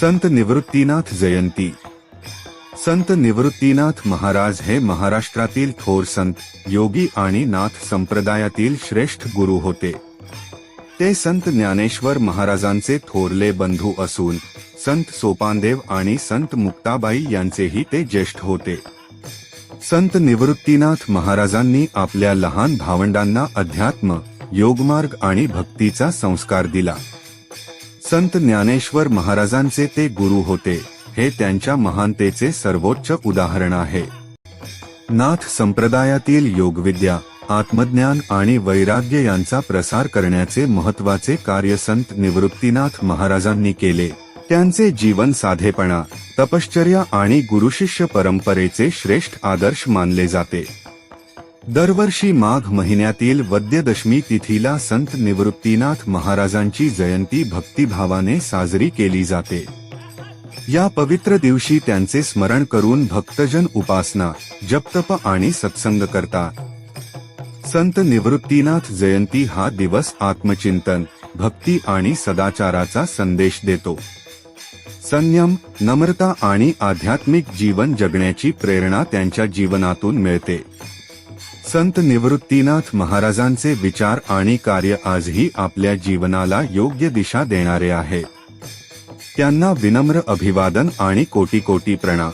संत निवृत्तीनाथ जयंती. संत निवृत्तीनाथ महाराज हे महाराष्ट्रातील थोर संत योगी आणि नाथ संप्रदायातील श्रेष्ठ गुरु होते. ते संत ज्ञानेश्वर महाराजांचे थोरले बंधू असून संत सोपानदेव आणि संत मुक्ताबाई यांचेही ते ज्येष्ठ होते. संत निवृत्तीनाथ महाराजांनी आपल्या लहान भावंडांना अध्यात्म योगमार्ग आणि भक्तीचा संस्कार दिला. संत ज्ञानेश्वर महाराजांचे ते गुरु होते. हे त्यांच्या महानतेचे सर्वोच्च उदाहरण आहे. नाथ संप्रदायातील योगविद्या आत्मज्ञान आणि वैराग्य यांचा प्रसार करण्याचे महत्त्वाचे कार्य संत निवृत्तीनाथ महाराजांनी केले. त्यांचे जीवन साधेपणा तपश्चर्या आणि गुरुशिष्य परंपरेचे श्रेष्ठ आदर्श मानले जाते. दरवर्षी माघ महिन्यातील वद्यदशमी तिथीला संत निवृत्तीनाथ महाराजांची जयंती भक्तिभावाने साजरी केली जाते. या पवित्र दिवशी त्यांचे स्मरण करून भक्तजन उपासना जपतप आणि सत्संग करतात. संत निवृत्तीनाथ जयंती हा दिवस आत्मचिंतन भक्ती आणि सदाचाराचा संदेश देतो. संयम नम्रता आणि आध्यात्मिक जीवन जगण्याची प्रेरणा त्यांच्या जीवनातून मिळते. संत निवृत्तीनाथ महाराजांचे विचार आणि कार्य आजही आपल्या जीवनाला योग्य दिशा देणारे आहे. त्यांना विनम्र अभिवादन आणि कोटी कोटी प्रणाम.